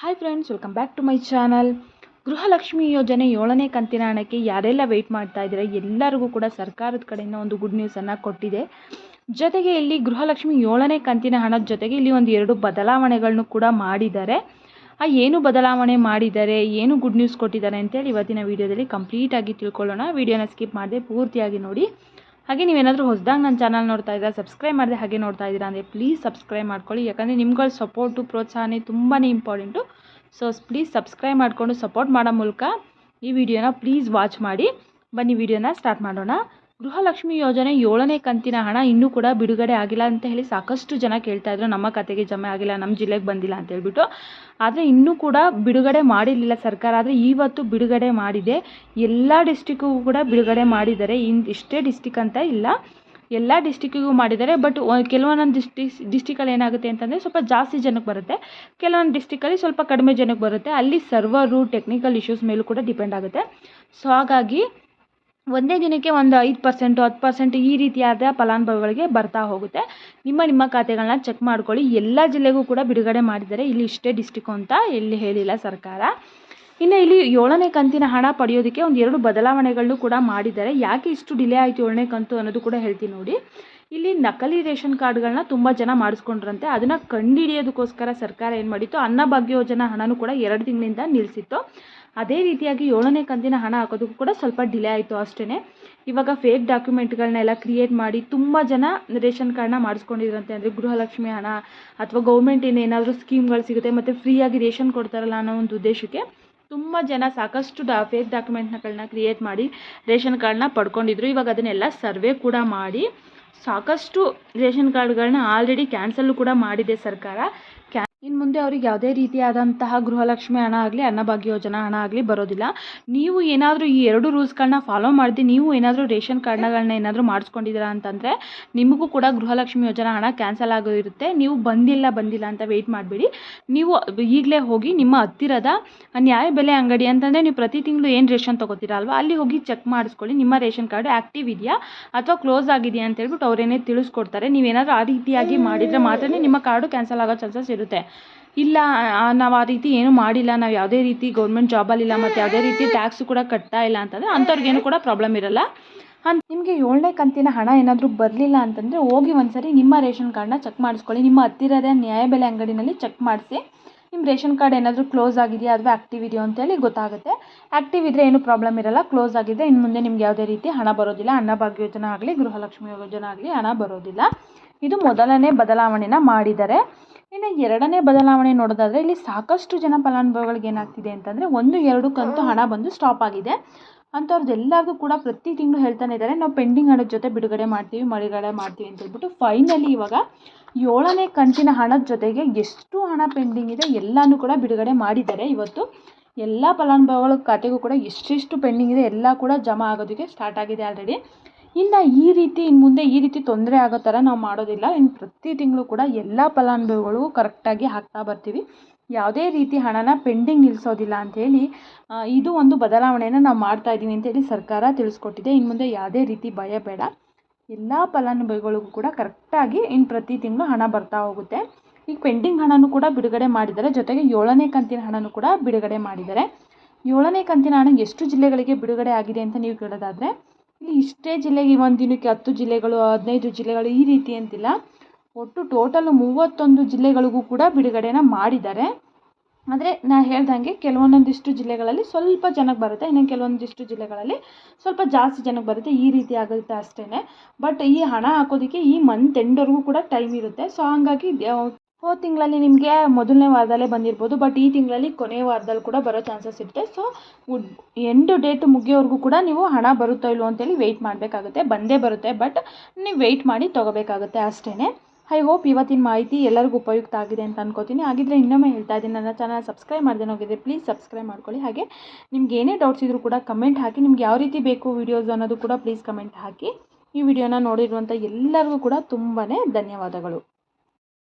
Hi friends welcome back to my channel Gruhalakshmi ಯೋಜನೆ ಏಳನೇ ಕಂತಿನ ಹಣಕ್ಕೆ ಯಾರೆಲ್ಲ ವೆಯ್ಟ್ ಮಾಡ್ತಾ ಇದ್ದೀರ? ಎಲ್ಲರಿಗೂ ಕೂಡ ಸರ್ಕಾರದ ಕಡೆಯಿಂದ ಒಂದು ಗುಡ್ ನ್ಯೂಸನ್ನು ಕೊಟ್ಟಿದೆ. ಜೊತೆಗೆ ಇಲ್ಲಿ ಗೃಹಲಕ್ಷ್ಮಿ ಏಳನೇ ಕಂತಿನ ಹಣದ ಜೊತೆಗೆ ಇಲ್ಲಿ ಒಂದು ಎರಡು ಬದಲಾವಣೆಗಳನ್ನು ಕೂಡ ಮಾಡಿದ್ದಾರೆ. ಆ ಏನು ಬದಲಾವಣೆ ಮಾಡಿದ್ದಾರೆ, ಏನು ಗುಡ್ ನ್ಯೂಸ್ ಕೊಟ್ಟಿದ್ದಾರೆ ಅಂತೇಳಿ ಇವತ್ತಿನ ವೀಡಿಯೋದಲ್ಲಿ ಕಂಪ್ಲೀಟಾಗಿ ತಿಳ್ಕೊಳ್ಳೋಣ. ವೀಡಿಯೋನ ಸ್ಕಿಪ್ ಮಾಡದೆ ಪೂರ್ತಿಯಾಗಿ ನೋಡಿ. ಹಾಗೆ ನೀವೇನಾದರೂ ಹೊಸದಾಗಿ ನನ್ನ ಚಾನಲ್ ನೋಡ್ತಾ ಇದ್ದೀರಾ ಸಬ್ಸ್ಕ್ರೈಬ್ ಮಾಡಿದೆ ಹಾಗೆ ನೋಡ್ತಾ ಇದ್ದೀರಾ ಅಂದರೆ ಪ್ಲೀಸ್ ಸಬ್ಸ್ಕ್ರೈಬ್ ಮಾಡ್ಕೊಳ್ಳಿ. ಯಾಕಂದರೆ ನಿಮ್ಗಳ ಸಪೋರ್ಟು ಪ್ರೋತ್ಸಾಹನೇ ತುಂಬಾ ಇಂಪಾರ್ಟೆಂಟು ಸೊ ಪ್ಲೀಸ್ ಸಬ್ಸ್ಕ್ರೈಬ್ ಮಾಡಿಕೊಂಡು ಸಪೋರ್ಟ್ ಮಾಡೋ ಮೂಲಕ ಈ ವಿಡಿಯೋನ ಪ್ಲೀಸ್ ವಾಚ್ ಮಾಡಿ. ಬನ್ನಿ ವಿಡಿಯೋನ ಸ್ಟಾರ್ಟ್ ಮಾಡೋಣ. ಗೃಹಲಕ್ಷ್ಮಿ ಯೋಜನೆ ಏಳನೇ ಕಂತಿನ ಹಣ ಇನ್ನೂ ಕೂಡ ಬಿಡುಗಡೆ ಆಗಿಲ್ಲ ಅಂತ ಹೇಳಿ ಸಾಕಷ್ಟು ಜನ ಕೇಳ್ತಾ ಇದ್ರು. ನಮ್ಮ ಖಾತೆಗೆ ಜಮೆ ಆಗಿಲ್ಲ, ನಮ್ಮ ಜಿಲ್ಲೆಗೆ ಬಂದಿಲ್ಲ ಅಂತ ಹೇಳ್ಬಿಟ್ಟು. ಆದರೆ ಇನ್ನೂ ಕೂಡ ಬಿಡುಗಡೆ ಮಾಡಿರಲಿಲ್ಲ ಸರ್ಕಾರ. ಆದರೆ ಇವತ್ತು ಬಿಡುಗಡೆ ಮಾಡಿದೆ. ಎಲ್ಲ ಡಿಸ್ಟಿಕ್ಕಿಗೂ ಕೂಡ ಬಿಡುಗಡೆ ಮಾಡಿದ್ದಾರೆ. ಇನ್ ಇಷ್ಟೇ ಡಿಸ್ಟಿಕ್ ಅಂತ ಇಲ್ಲ. ಎಲ್ಲ ಡಿಸ್ಟಿಕ್ಕಿಗೂ ಮಾಡಿದ್ದಾರೆ. ಬಟ್ ಕೆಲವೊಂದೊಂದು ಡಿಸ್ಟಿಕ್ ಡಿಸ್ಟಿಕಲ್ಲಿ ಏನಾಗುತ್ತೆ ಅಂತಂದರೆ ಸ್ವಲ್ಪ ಜಾಸ್ತಿ ಜನಕ್ಕೆ ಬರುತ್ತೆ. ಕೆಲವೊಂದು ಡಿಸ್ಟಿಕಲ್ಲಿ ಸ್ವಲ್ಪ ಕಡಿಮೆ ಜನಕ್ಕೆ ಬರುತ್ತೆ. ಅಲ್ಲಿ ಸರ್ವರು ಟೆಕ್ನಿಕಲ್ ಇಶ್ಯೂಸ್ ಮೇಲೂ ಕೂಡ ಡಿಪೆಂಡ್ ಆಗುತ್ತೆ. ಸೊ ಹಾಗಾಗಿ ಒಂದೇ ದಿನಕ್ಕೆ ಒಂದು ಐದು ಪರ್ಸೆಂಟು, ಹತ್ತು ಪರ್ಸೆಂಟ್ ಈ ರೀತಿಯಾದ ಫಲಾನುಭವಿಗಳಿಗೆ ಬರ್ತಾ ಹೋಗುತ್ತೆ. ನಿಮ್ಮ ನಿಮ್ಮ ಖಾತೆಗಳನ್ನ ಚೆಕ್ ಮಾಡ್ಕೊಳ್ಳಿ. ಎಲ್ಲ ಜಿಲ್ಲೆಗೂ ಕೂಡ ಬಿಡುಗಡೆ ಮಾಡಿದ್ದಾರೆ. ಇಲ್ಲಿ ಇಷ್ಟೇ ಡಿಸ್ಟಿಕ್ಕು ಅಂತ ಎಲ್ಲಿ ಹೇಳಿಲ್ಲ ಸರ್ಕಾರ. ಇನ್ನು ಇಲ್ಲಿ ಏಳನೇ ಕಂತಿನ ಹಣ ಪಡೆಯೋದಕ್ಕೆ ಒಂದು ಎರಡು ಬದಲಾವಣೆಗಳನ್ನು ಕೂಡ ಮಾಡಿದ್ದಾರೆ. ಯಾಕೆ ಇಷ್ಟು ಡಿಲೇ ಆಯಿತು ಏಳನೇ ಕಂತು ಅನ್ನೋದು ಕೂಡ ಹೇಳ್ತೀನಿ ನೋಡಿ. ಇಲ್ಲಿ ನಕಲಿ ರೇಷನ್ ಕಾರ್ಡ್ಗಳನ್ನ ತುಂಬ ಜನ ಮಾಡಿಸ್ಕೊಂಡ್ರಂತೆ. ಅದನ್ನು ಕಂಡುಹಿಡಿಯೋದಕ್ಕೋಸ್ಕರ ಸರ್ಕಾರ ಏನು ಮಾಡಿತ್ತು ಅನ್ನಭಾಗ್ಯ ಯೋಜನಾ ಹಣನೂ ಕೂಡ ಎರಡು ತಿಂಗಳಿಂದ ನಿಲ್ಲಿಸಿತ್ತು ಅದೇ ರೀತಿಯಾಗಿ ಏಳನೇ ಕಂತಿನ ಹಣ ಹಾಕೋದಕ್ಕೂ ಕೂಡ ಸ್ವಲ್ಪ ಡಿಲೇ ಆಯಿತು ಅಷ್ಟೇ ಇವಾಗ ಫೇಕ್ ಡಾಕ್ಯುಮೆಂಟ್ಗಳನ್ನೆಲ್ಲ ಕ್ರಿಯೇಟ್ ಮಾಡಿ ತುಂಬ ಜನ ರೇಷನ್ ಕಾರ್ಡ್ನ ಮಾಡಿಸ್ಕೊಂಡಿದ್ರಂತೆ. ಅಂದರೆ ಗೃಹಲಕ್ಷ್ಮಿ ಹಣ ಅಥವಾ ಗೌರ್ಮೆಂಟಿಂದ ಏನಾದರೂ ಸ್ಕೀಮ್ಗಳು ಸಿಗುತ್ತೆ ಮತ್ತು ಫ್ರೀಯಾಗಿ ರೇಷನ್ ಕೊಡ್ತಾರಲ್ಲ ಅನ್ನೋ ಒಂದು ಉದ್ದೇಶಕ್ಕೆ ತುಂಬ ಜನ ಸಾಕಷ್ಟು ಡಾ ಫೇಕ್ ಡಾಕ್ಯುಮೆಂಟ್ನಗಳನ್ನ ಕ್ರಿಯೇಟ್ ಮಾಡಿ ರೇಷನ್ ಕಾರ್ಡ್ನ ಪಡ್ಕೊಂಡಿದ್ರು. ಇವಾಗ ಅದನ್ನೆಲ್ಲ ಸರ್ವೆ ಕೂಡ ಮಾಡಿ ಸಾಕಷ್ಟು ರೇಷನ್ ಕಾರ್ಡ್ಗಳನ್ನ ಆಲ್ರೆಡಿ ಕ್ಯಾನ್ಸಲ್ಲು ಕೂಡ ಮಾಡಿದೆ ಸರ್ಕಾರ. ಇನ್ನು ಮುಂದೆ ಅವ್ರಿಗೆ ಯಾವುದೇ ರೀತಿಯಾದಂತಹ ಗೃಹಲಕ್ಷ್ಮಿ ಹಣ ಆಗಲಿ ಅನ್ನಭಾಗ್ಯ ಯೋಜನಾ ಹಣ ಆಗಲಿ ಬರೋದಿಲ್ಲ. ನೀವು ಏನಾದರೂ ಈ ಎರಡು ರೂಲ್ಸ್ಗಳನ್ನ ಫಾಲೋ ಮಾಡಿದೆ ನೀವು ಏನಾದರೂ ರೇಷನ್ ಕಾರ್ಡ್ನಗಳನ್ನ ಏನಾದರೂ ಮಾಡಿಸ್ಕೊಂಡಿದ್ದೀರಾ ಅಂತಂದರೆ ನಿಮಗೂ ಕೂಡ ಗೃಹಲಕ್ಷ್ಮಿ ಯೋಜನಾ ಹಣ ಕ್ಯಾನ್ಸಲ್ ಆಗೋದಿರುತ್ತೆ ನೀವು ಬಂದಿಲ್ಲ ಬಂದಿಲ್ಲ ಅಂತ ವೆಯ್ಟ್ ಮಾಡಬೇಡಿ. ನೀವು ಈಗಲೇ ಹೋಗಿ ನಿಮ್ಮ ಹತ್ತಿರದ ನ್ಯಾಯ ಬೆಲೆ ಅಂಗಡಿ ಅಂತಂದರೆ ನೀವು ಪ್ರತಿ ತಿಂಗಳು ಏನು ರೇಷನ್ ತೊಗೋತೀರಾ ಅಲ್ವಾ ಅಲ್ಲಿ ಹೋಗಿ ಚೆಕ್ ಮಾಡಿಸ್ಕೊಳ್ಳಿ. ನಿಮ್ಮ ರೇಷನ್ ಕಾರ್ಡ್ ಆ್ಯಕ್ಟಿವ್ ಇದೆಯಾ ಅಥವಾ ಕ್ಲೋಸ್ ಆಗಿದೆಯಾ ಅಂತ ಹೇಳ್ಬಿಟ್ಟು ಅವರೇನೇ ತಿಳಿಸ್ಕೊಡ್ತಾರೆ. ನೀವೇನಾದರೂ ಆ ರೀತಿಯಾಗಿ ಮಾಡಿದರೆ ಮಾತ್ರ ನಿಮ್ಮ ಕಾರ್ಡು ಕ್ಯಾನ್ಸಲ್ ಆಗೋ ಚಾನ್ಸಸ್ ಇರುತ್ತೆ. ಇಲ್ಲ ನಾವು ಆ ರೀತಿ ಏನೂ ಮಾಡಿಲ್ಲ, ನಾವು ಯಾವುದೇ ರೀತಿ ಗೌರ್ಮೆಂಟ್ ಜಾಬಲ್ಲಿಲ್ಲ ಮತ್ತು ಯಾವುದೇ ರೀತಿ ಟ್ಯಾಕ್ಸು ಕೂಡ ಕಟ್ತಾ ಇಲ್ಲ ಅಂತಂದರೆ ಅಂಥವ್ರಿಗೇನು ಕೂಡ ಪ್ರಾಬ್ಲಮ್ ಇರೋಲ್ಲ. ಅಂತ ನಿಮಗೆ ಏಳನೇ ಕಂತಿನ ಹಣ ಏನಾದರೂ ಬರಲಿಲ್ಲ ಅಂತಂದರೆ ಹೋಗಿ ಒಂದು ಸರಿ ನಿಮ್ಮ ರೇಷನ್ ಕಾರ್ಡನ್ನ ಚೆಕ್ ಮಾಡಿಸ್ಕೊಳ್ಳಿ. ನಿಮ್ಮ ಹತ್ತಿರದ ನ್ಯಾಯಬೆಲೆ ಅಂಗಡಿನಲ್ಲಿ ಚೆಕ್ ಮಾಡಿಸಿ. ನಿಮ್ಮ ರೇಷನ್ ಕಾರ್ಡ್ ಏನಾದರೂ ಕ್ಲೋಸ್ ಆಗಿದೆಯಾ ಅಥವಾ ಆ್ಯಕ್ಟಿವ್ ಇದೆಯೋ ಅಂತೇಳಿ ಗೊತ್ತಾಗುತ್ತೆ. ಆ್ಯಕ್ಟಿವ್ ಇದ್ದರೆ ಏನೂ ಪ್ರಾಬ್ಲಮ್ ಇರೋಲ್ಲ ಕ್ಲೋಸ್ ಆಗಿದೆ ಇನ್ನು ಮುಂದೆ ನಿಮ್ಗೆ ಯಾವುದೇ ರೀತಿ ಹಣ ಬರೋದಿಲ್ಲ. ಅನ್ನಭಾಗ್ಯ ಯೋಜನೆ ಆಗಲಿ, ಗೃಹಲಕ್ಷ್ಮಿ ಯೋಜನೆ ಆಗಲಿ ಹಣ ಬರೋದಿಲ್ಲ. ಇದು ಮೊದಲನೇ ಬದಲಾವಣೆನ ಮಾಡಿದ್ದಾರೆ ಎರಡನೇ ಬದಲಾವಣೆ ನೋಡೋದಾದರೆ ಇಲ್ಲಿ ಸಾಕಷ್ಟು ಜನ ಫಲಾನುಭವಿಗಳಿಗೆ ಏನಾಗ್ತಿದೆ ಅಂತಂದರೆ ಒಂದು, ಎರಡು ಕಂತು ಹಣ ಬಂದು ಸ್ಟಾಪ್ ಆಗಿದೆ. ಅಂಥವ್ರದ್ದು ಎಲ್ಲರಿಗೂ ಕೂಡ ಪ್ರತಿ ತಿಂಗಳು ಹೇಳ್ತಾನೆ ಇದ್ದಾರೆ ನಾವು ಪೆಂಡಿಂಗ್ ಹಣದ ಜೊತೆ ಬಿಡುಗಡೆ ಮಾಡ್ತೀವಿ ಬಿಡುಗಡೆ ಮಾಡ್ತೀವಿ ಅಂತ ಹೇಳ್ಬಿಟ್ಟು ಫೈನಲಿ ಇವಾಗ ಏಳನೇ ಕಂತಿನ ಹಣದ ಜೊತೆಗೆ ಎಷ್ಟು ಹಣ ಪೆಂಡಿಂಗ್ ಇದೆ ಎಲ್ಲನೂ ಕೂಡ ಬಿಡುಗಡೆ ಮಾಡಿದ್ದಾರೆ. ಇವತ್ತು ಎಲ್ಲ ಫಲಾನುಭವಿಗಳ ಖಾತೆಗೂ ಕೂಡ ಎಷ್ಟೆಷ್ಟು ಪೆಂಡಿಂಗ್ ಇದೆ ಎಲ್ಲ ಕೂಡ ಜಮಾ ಆಗೋದಕ್ಕೆ ಸ್ಟಾರ್ಟ್ ಆಗಿದೆ ಆಲ್ರೆಡಿ ಇನ್ನು ಈ ರೀತಿ ಇನ್ನು ಮುಂದೆ ಈ ರೀತಿ ತೊಂದರೆ ಆಗೋ ಥರ ನಾವು ಮಾಡೋದಿಲ್ಲ. ಇನ್ನು ಪ್ರತಿ ತಿಂಗಳು ಕೂಡ ಎಲ್ಲ ಫಲಾನುಭವಿಗಳು ಕರೆಕ್ಟಾಗಿ ಹಾಕ್ತಾ ಬರ್ತೀವಿ. ಯಾವುದೇ ರೀತಿ ಹಣನ ಪೆಂಡಿಂಗ್ ನಿಲ್ಲಿಸೋದಿಲ್ಲ ಅಂಥೇಳಿ ಇದು ಒಂದು ಬದಲಾವಣೆಯನ್ನು ನಾವು ಮಾಡ್ತಾ ಇದ್ದೀವಿ ಅಂತೇಳಿ ಸರ್ಕಾರ ತಿಳಿಸ್ಕೊಟ್ಟಿದೆ. ಇನ್ನು ಮುಂದೆ ಯಾವುದೇ ರೀತಿ ಭಯ ಬೇಡ. ಎಲ್ಲ ಫಲಾನುಭವಿಗಳಿಗೂ ಕೂಡ ಕರೆಕ್ಟಾಗಿ ಇನ್ನು ಪ್ರತಿ ತಿಂಗಳು ಹಣ ಬರ್ತಾ ಹೋಗುತ್ತೆ. ಈಗ ಪೆಂಡಿಂಗ್ ಹಣನೂ ಕೂಡ ಬಿಡುಗಡೆ ಮಾಡಿದ್ದಾರೆ. ಜೊತೆಗೆ ಏಳನೇ ಕಂತಿನ ಹಣನೂ ಕೂಡ ಬಿಡುಗಡೆ ಮಾಡಿದ್ದಾರೆ. ಏಳನೇ ಕಂತಿನ ಹಣ ಎಷ್ಟು ಜಿಲ್ಲೆಗಳಿಗೆ ಬಿಡುಗಡೆ ಆಗಿದೆ ಅಂತ ನೀವು ಕೇಳೋದಾದರೆ ಇಲ್ಲಿ ಇಷ್ಟೇ ಜಿಲ್ಲೆಗೆ ಒಂದು ದಿನಕ್ಕೆ ಹತ್ತು ಜಿಲ್ಲೆಗಳು, ಹದಿನೈದು ಜಿಲ್ಲೆಗಳು ಈ ರೀತಿ ಅಂತಿಲ್ಲ. ಒಟ್ಟು ಟೋಟಲ್ ಮೂವತ್ತೊಂದು ಜಿಲ್ಲೆಗಳಿಗೂ ಕೂಡ ಬಿಡುಗಡೆನ ಮಾಡಿದ್ದಾರೆ. ಆದರೆ ನಾ ಹೇಳ್ದಂಗೆ ಕೆಲವೊಂದೊಂದಿಷ್ಟು ಜಿಲ್ಲೆಗಳಲ್ಲಿ ಸ್ವಲ್ಪ ಜನಕ್ಕೆ ಬರುತ್ತೆ, ಇನ್ನು ಕೆಲವೊಂದಿಷ್ಟು ಜಿಲ್ಲೆಗಳಲ್ಲಿ ಸ್ವಲ್ಪ ಜಾಸ್ತಿ ಜನಕ್ಕೆ ಬರುತ್ತೆ, ಈ ರೀತಿ ಆಗುತ್ತೆ ಅಷ್ಟೇ ಬಟ್ ಈ ಹಣ ಹಾಕೋದಕ್ಕೆ ಈ ಮಂತ್ ಎಂಡ್ವರೆಗೂ ಕೂಡ ಟೈಮ್ ಇರುತ್ತೆ. ಸೊ ಹಾಗಾಗಿ ಹೋದ ತಿಂಗಳಲ್ಲಿ ನಿಮಗೆ ಮೊದಲನೇ ವಾರದಲ್ಲೇ ಬಂದಿರ್ಬೋದು ಬಟ್ ಈ ತಿಂಗಳಲ್ಲಿ ಕೊನೆಯ ವಾರದಲ್ಲಿ ಕೂಡ ಬರೋ ಚಾನ್ಸಸ್ ಇರುತ್ತೆ. ಸೊ ಎಂಡು ಡೇಟ್ ಮುಗಿಯೋವರೆಗೂ ಕೂಡ ನೀವು ಹಣ ಬರುತ್ತೋ ಇಲ್ವೋ ಅಂತೇಳಿ ವೆಯ್ಟ್ ಮಾಡಬೇಕಾಗುತ್ತೆ. ಬಂದೇ ಬರುತ್ತೆ ಬಟ್ ನೀವು ವೆಯ್ಟ್ ಮಾಡಿ ತೊಗೋಬೇಕಾಗುತ್ತೆ ಅಷ್ಟೇ ಐ ಹೋಪ್ ಇವತ್ತಿನ ಮಾಹಿತಿ ಎಲ್ಲರಿಗೂ ಉಪಯುಕ್ತ ಆಗಿದೆ ಅಂತ ಅನ್ಕೋತೀನಿ. ಹಾಗಿದ್ರೆ ಇನ್ನೊಮ್ಮೆ ಹೇಳ್ತಾ ಇದ್ದೀನಿ. ನನ್ನ ಚಾನಲ್ ಸಬ್ಸ್ಕ್ರೈಬ್ ಮಾಡ್ದೇ ಹೋಗಿದ್ರೆ ಪ್ಲೀಸ್ ಸಬ್ಸ್ಕ್ರೈಬ್ ಮಾಡ್ಕೊಳ್ಳಿ. ಹಾಗೆ ನಿಮ್ಗೆ ಏನೇ ಡೌಟ್ಸ್ ಇದ್ದರೂ ಕೂಡ ಕಮೆಂಟ್ ಹಾಕಿ, ನಿಮ್ಗೆ ಯಾವ ರೀತಿ ಬೇಕು ವೀಡಿಯೋಸ್ ಅನ್ನೋದು ಕೂಡ ಪ್ಲೀಸ್ ಕಮೆಂಟ್ ಹಾಕಿ. ಈ ವಿಡಿಯೋನ ನೋಡಿರುವಂಥ ಎಲ್ಲರಿಗೂ ಕೂಡ ತುಂಬಾ ಧನ್ಯವಾದಗಳು.